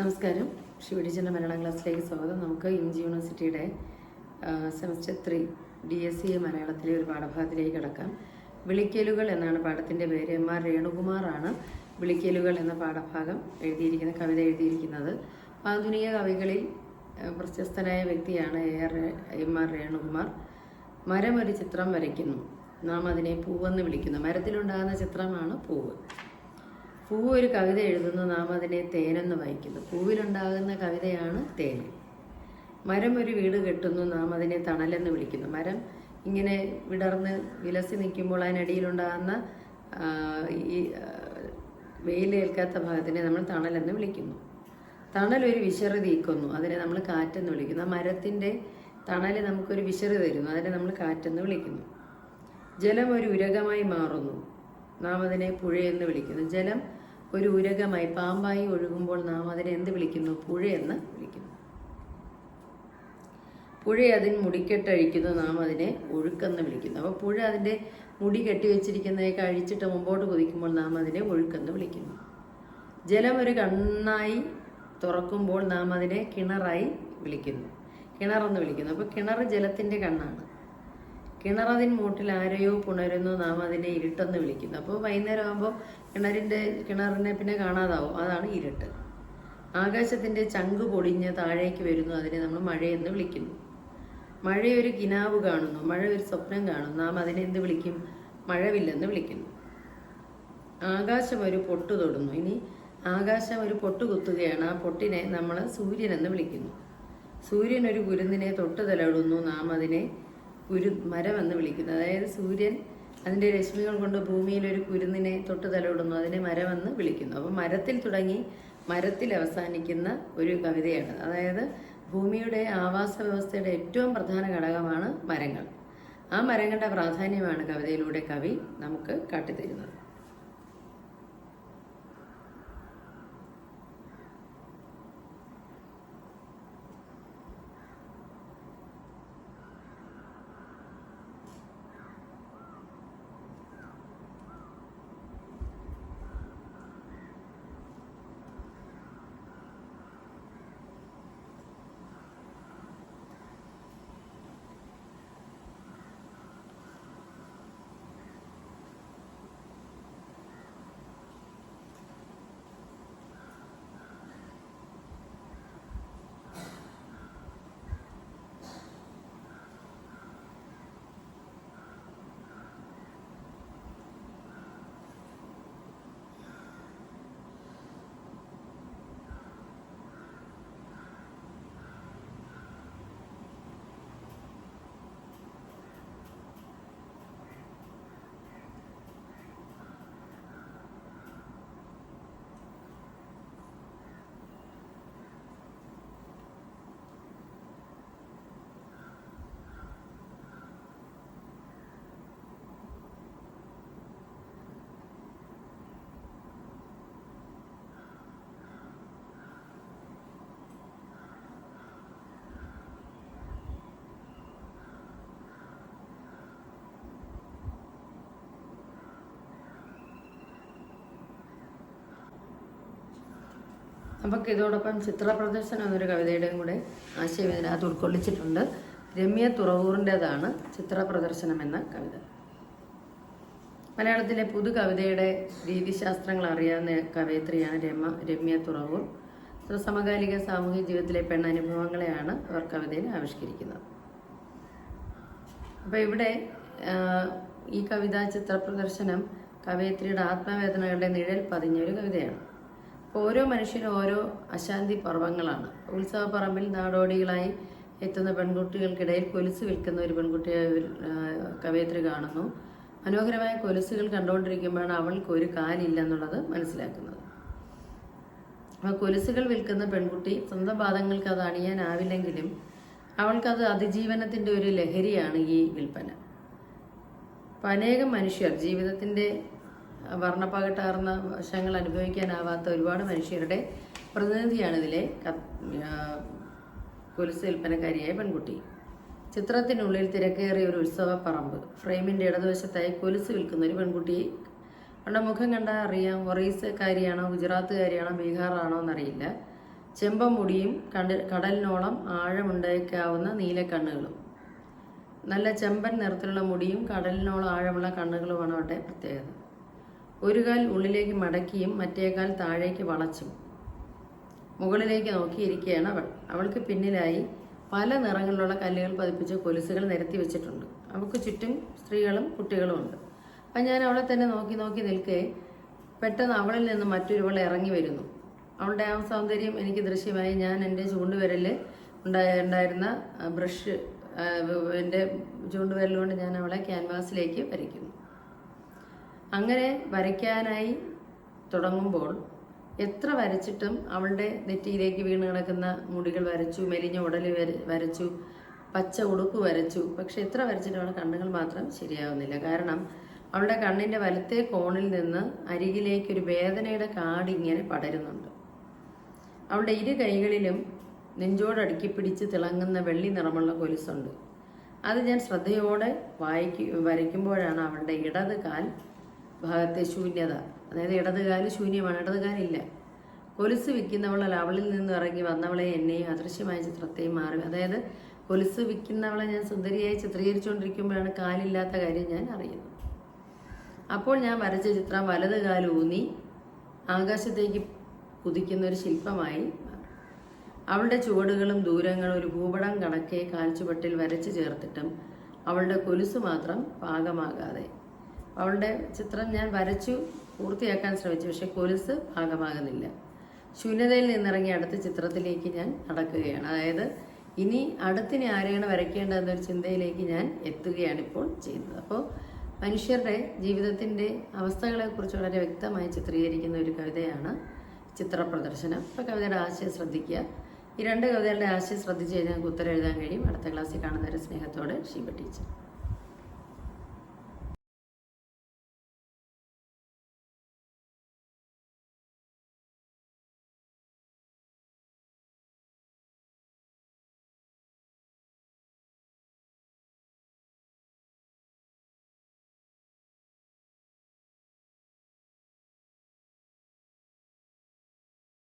നമസ്കാരം. ശിവടിച്ചന്റെ മലയാളം ക്ലാസ്സിലേക്ക് സ്വാഗതം. നമുക്ക് ഇഞ്ചി യൂണിവേഴ്സിറ്റിയുടെ semester three D S C മലയാളത്തിലെ ഒരു പാഠഭാഗത്തിലേക്ക് കിടക്കാം. വിളിക്കലുകൾ എന്നാണ് പാഠത്തിന്റെ പേര്. എം ആർ രേണുകുമാറാണ് വിളിക്കലുകൾ എന്ന പാഠഭാഗം എഴുതിയിരിക്കുന്ന കവിത എഴുതിയിരിക്കുന്നത്. ആധുനിക കവികളിൽ പ്രശസ്തനായ വ്യക്തിയാണ് A R M R Renukumar. മരം ഒരു ചിത്രം വരയ്ക്കുന്നു. നാം അതിനെ പൂവെന്ന് വിളിക്കുന്നു. മരത്തിലുണ്ടാകുന്ന ചിത്രമാണ് പൂവ്. പൂവ് ഒരു കവിത എഴുതുന്നു നാം അതിനെ തേനെന്ന് വായിക്കുന്നു. പൂവിലുണ്ടാകുന്ന കവിതയാണ് തേൻ. മരം ഒരു വീട് കെട്ടുന്നു നാം അതിനെ തണലെന്ന് വിളിക്കുന്നു. മരം ഇങ്ങനെ വിടർന്ന് വിലസി നിൽക്കുമ്പോൾ അതിനടിയിലുണ്ടാകുന്ന ഈ വെയിലേൽക്കാത്ത ഭാഗത്തിനെ നമ്മൾ തണലെന്ന് വിളിക്കുന്നു. തണൽ ഒരു വിശറി തീക്കുന്നു അതിനെ നമ്മൾ കാറ്റെന്ന് വിളിക്കുന്നു. ആ മരത്തിന്റെ തണൽ നമുക്കൊരു വിശറി തരുന്നു അതിനെ നമ്മൾ കാറ്റെന്ന് വിളിക്കുന്നു. ജലം ഒരു ഉരകമായി മാറുന്നു നാം അതിനെ പുഴയെന്ന് വിളിക്കുന്നു. ജലം ഒരു ഉരകമായി പാമ്പായി ഒഴുകുമ്പോൾ നാം അതിനെ എന്ത് വിളിക്കുന്നു? പുഴയെന്ന് വിളിക്കുന്നു. പുഴ അതിന് മുടിക്കെട്ടഴിക്കുന്നു നാം അതിനെ ഒഴുക്കെന്ന് വിളിക്കുന്നു. അപ്പോൾ പുഴ അതിന്റെ മുടി കെട്ടിവെച്ചിരിക്കുന്നതൊക്കെ അഴിച്ചിട്ട് മുമ്പോട്ട് കുതിക്കുമ്പോൾ നാം അതിനെ ഒഴുക്കെന്ന് വിളിക്കുന്നു. ജലം ഒരു കണ്ണായി തുറക്കുമ്പോൾ നാം അതിനെ കിണറായി വിളിക്കുന്നു. കിണറെന്ന് വിളിക്കുന്നു. അപ്പോൾ കിണർ ജലത്തിന്റെ കണ്ണാണ്. കിണറതിൻ മൂട്ടിൽ ആരെയോ പുണരുന്നു നാം അതിനെ ഇരുട്ടെന്ന് വിളിക്കുന്നു. അപ്പോൾ വൈകുന്നേരം ആകുമ്പോൾ കിണറിന്റെ കിണറിനെ പിന്നെ കാണാതാവും. അതാണ് ഇരുട്ട്. ആകാശത്തിന്റെ ചങ്ക് പൊടിഞ്ഞ് താഴേക്ക് വരുന്നു അതിനെ നമ്മൾ മഴയെന്ന് വിളിക്കുന്നു. മഴയൊരു കിനാവ് കാണുന്നു മഴ ഒരു സ്വപ്നം കാണുന്നു നാം അതിനെ എന്ത് വിളിക്കും? മഴവില്ലെന്ന് വിളിക്കുന്നു. ആകാശം ഒരു പൊട്ട് തൊടുന്നു. ഇനി ആകാശം ഒരു പൊട്ട് കുത്തുകയാണ്. ആ പൊട്ടിനെ നമ്മൾ സൂര്യനെന്ന് വിളിക്കുന്നു. സൂര്യൻ ഒരു കുരുന്നിനെ തൊട്ട് തലോടുന്നു നാം അതിനെ കുരു മരമെന്ന് വിളിക്കുന്നത് അതായത് സൂര്യൻ അതിന്റെ രശ്മികൾ കൊണ്ട് ഭൂമിയിൽ ഒരു കുരുന്നിനെ തൊട്ട് തലോടുന്നു അതിനെ മരമെന്ന് വിളിക്കുന്നു. അപ്പോൾ മരത്തിൽ തുടങ്ങി മരത്തിൽ അവസാനിക്കുന്ന ഒരു കവിതയാണ്. അതായത് ഭൂമിയുടെ ആവാസ വ്യവസ്ഥയുടെ ഏറ്റവും പ്രധാന ഘടകമാണ് മരങ്ങൾ. ആ മരങ്ങളുടെ പ്രാധാന്യമാണ് കവിതയിലൂടെ കവി നമുക്ക് കാട്ടിത്തരുന്നത്. നമുക്ക് ഇതോടൊപ്പം ചിത്രപ്രദർശനം എന്നൊരു കവിതയുടെയും കൂടെ ആശയം ഇതിനകത്ത് ഉൾക്കൊള്ളിച്ചിട്ടുണ്ട്. രമ്യ തുറവൂറിന്റെതാണ് ചിത്രപ്രദർശനം എന്ന കവിത. മലയാളത്തിലെ പുതു കവിതയുടെ രീതിശാസ്ത്രങ്ങൾ അറിയാവുന്ന കവയത്രിയാണ് രമ രമ്യ തുറവൂർ. സമകാലിക സാമൂഹിക ജീവിതത്തിലെ പെണ്ണനുഭവങ്ങളെയാണ് അവർ കവിതയിൽ ആവിഷ്കരിക്കുന്നത്. അപ്പോൾ ഇവിടെ ഈ കവിത ചിത്രപ്രദർശനം കവയത്രിയുടെ ആത്മവേദനകളുടെ നിഴൽ പതിഞ്ഞ ഒരു കവിതയാണ്. ഓരോ മനുഷ്യനും ഓരോ അശാന്തി പർവങ്ങളാണ്. ഉത്സവപ്പറമ്പിൽ നാടോടികളായി എത്തുന്ന പെൺകുട്ടികൾക്കിടയിൽ കൊലുസ് വിൽക്കുന്ന ഒരു പെൺകുട്ടിയെ ഒരു, കവയത്രി കാണുന്നു. മനോഹരമായ കൊലുസുകൾ കണ്ടുകൊണ്ടിരിക്കുമ്പോഴാണ് അവൾക്ക് ഒരു കാലില്ല എന്നുള്ളത് മനസ്സിലാക്കുന്നത്. അപ്പോൾ കൊലുസുകൾ വിൽക്കുന്ന പെൺകുട്ടി സ്വന്തം പാദങ്ങൾക്ക് അത് അണിയാനാവില്ലെങ്കിലും അവൾക്കത് അതിജീവനത്തിന്റെ ഒരു ലഹരിയാണ് ഈ വിൽപ്പന. അപ്പം അനേകം മനുഷ്യർ ജീവിതത്തിന്റെ വർണപ്പകട്ടാർന്ന വശങ്ങൾ അനുഭവിക്കാനാവാത്ത ഒരുപാട് മനുഷ്യരുടെ പ്രതിനിധിയാണ് ഇതിലെ ക- കൊലുസ് വിൽപ്പനക്കാരിയായ പെൺകുട്ടി. ചിത്രത്തിനുള്ളിൽ തിരക്കേറിയ ഒരു ഉത്സവപ്പറമ്പ് ഫ്രെയിമിന്റെ ഇടതുവശത്തായി കൊലുസ് വിൽക്കുന്ന ഒരു പെൺകുട്ടിയെ അവളുടെ മുഖം കണ്ടാൽ അറിയാം ഒറീസക്കാരിയാണോ ഗുജറാത്തുകാരിയാണോ ബീഹാറാണോ എന്നറിയില്ല. ചെമ്പമുടിയും കണ്ട് കടലിനോളം ആഴമുണ്ടായേക്കാവുന്ന നീലക്കണ്ണുകളും നല്ല ചെമ്പൻ നിറത്തിലുള്ള മുടിയും കടലിനോളം ആഴമുള്ള കണ്ണുകളുമാണ് അവരുടെ പ്രത്യേകത. ഒരു കാൽ ഉള്ളിലേക്ക് മടക്കിയും മറ്റേ കാൽ താഴേക്ക് വളച്ചും. മുകളിലേക്ക് നോക്കിയിരിക്കുകയാണ് അവൾ. അവൾക്ക് പിന്നിലായി പല നിറങ്ങളിലുള്ള കല്ലുകൾ പതിപ്പിച്ച് കൊലുസുകൾ നിരത്തി വെച്ചിട്ടുണ്ട്. അവൾക്ക് ചുറ്റും സ്ത്രീകളും കുട്ടികളും ഉണ്ട്. അപ്പം ഞാൻ അവളെ തന്നെ നോക്കി നോക്കി നിൽക്കെ പെട്ടെന്ന് അവളിൽ നിന്ന് മറ്റൊരുവൾ ഇറങ്ങി വരുന്നു. അവളുടെ ആ സൗന്ദര്യം എനിക്ക് ദൃശ്യമായി. ഞാൻ എന്റെ ചൂണ്ടുവിരലിൽ ഉണ്ടായ ഉണ്ടായിരുന്ന ബ്രഷ് എന്റെ ചൂണ്ടുവിരലുകൊണ്ട് ഞാൻ അവളെ ക്യാൻവാസിലേക്ക് വരയ്ക്കുന്നു. അങ്ങനെ വരയ്ക്കാനായി തുടങ്ങുമ്പോൾ എത്ര വരച്ചിട്ടും അവളുടെ നെറ്റിയിലേക്ക് വീണ് കിടക്കുന്ന മുടികൾ വരച്ചു മെലിഞ്ഞ ഉടൽ വരച്ചു പച്ച ഉടുപ്പ് വരച്ചു. പക്ഷെ എത്ര വരച്ചിട്ടും അവളുടെ കണ്ണുകൾ മാത്രം ശരിയാവുന്നില്ല. കാരണം അവളുടെ കണ്ണിന്റെ വലത്തെ കോണിൽ നിന്ന് അരികിലേക്ക് ഒരു വേദനയുടെ കാട് ഇങ്ങനെ പടരുന്നുണ്ട്. അവളുടെ ഇരു കൈകളിലും നെഞ്ചോടടുക്കി പിടിച്ച് തിളങ്ങുന്ന വെള്ളി നിറമുള്ള കൊലുസുണ്ട്. അത് ഞാൻ ശ്രദ്ധയോടെ വായിക്കു വരയ്ക്കുമ്പോഴാണ് അവളുടെ ഇടത് കാൽ ഭാഗത്തെ ശൂന്യത. അതായത് ഇടത് കാൽ ശൂന്യമാണ് ഇടത് കാലില്ല കൊലുസ് വിൽക്കുന്നവളല്ല അവളിൽ നിന്ന് ഇറങ്ങി വന്നവളെ എന്നെയും അദൃശ്യമായ ചിത്രത്തെയും മാറി അതായത് കൊലുസ് വിൽക്കുന്നവളെ ഞാൻ സുന്ദരിയായി ചിത്രീകരിച്ചുകൊണ്ടിരിക്കുമ്പോഴാണ് കാലില്ലാത്ത കാര്യം ഞാൻ അറിയുന്നത്. അപ്പോൾ ഞാൻ വരച്ച ചിത്രം വലത് കാൽ ഊന്നി ആകാശത്തേക്ക് കുതിക്കുന്ന ഒരു ശില്പമായി അവളുടെ ചുവടുകളും ദൂരങ്ങളും ഒരു ഭൂപടം കണക്കെ കാൽച്ചുവട്ടിൽ വരച്ചു ചേർത്തിട്ടും അവളുടെ കൊലുസ് മാത്രം പാകമാകാതെ അവളുടെ ചിത്രം ഞാൻ വരച്ചു പൂർത്തിയാക്കാൻ ശ്രമിച്ചു പക്ഷെ കൊലുസ് ഭാഗമാകുന്നില്ല. ശൂന്യതയിൽ നിന്നിറങ്ങി അടുത്ത ചിത്രത്തിലേക്ക് ഞാൻ നടക്കുകയാണ്. അതായത് ഇനി അടുത്തിനി ആരെയാണ് വരയ്ക്കേണ്ടതെന്നൊരു ചിന്തയിലേക്ക് ഞാൻ എത്തുകയാണ് ഇപ്പോൾ ചെയ്യുന്നത്. അപ്പോൾ മനുഷ്യരുടെ ജീവിതത്തിന്റെ അവസ്ഥകളെക്കുറിച്ച് വളരെ വ്യക്തമായി ചിത്രീകരിക്കുന്ന ഒരു കവിതയാണ് ചിത്രപ്രദർശനം. അപ്പോൾ കവിതയുടെ ആശയം ശ്രദ്ധിക്കുക. ഈ രണ്ട് കവിതകളുടെ ആശയം ശ്രദ്ധിച്ചു കഴിഞ്ഞാൽ നമുക്ക് ഉത്തരം എഴുതാൻ കഴിയും. അടുത്ത ക്ലാസ്സിൽ കാണുന്നവരെ സ്നേഹത്തോടെ ഷീബ ടീച്ചർ.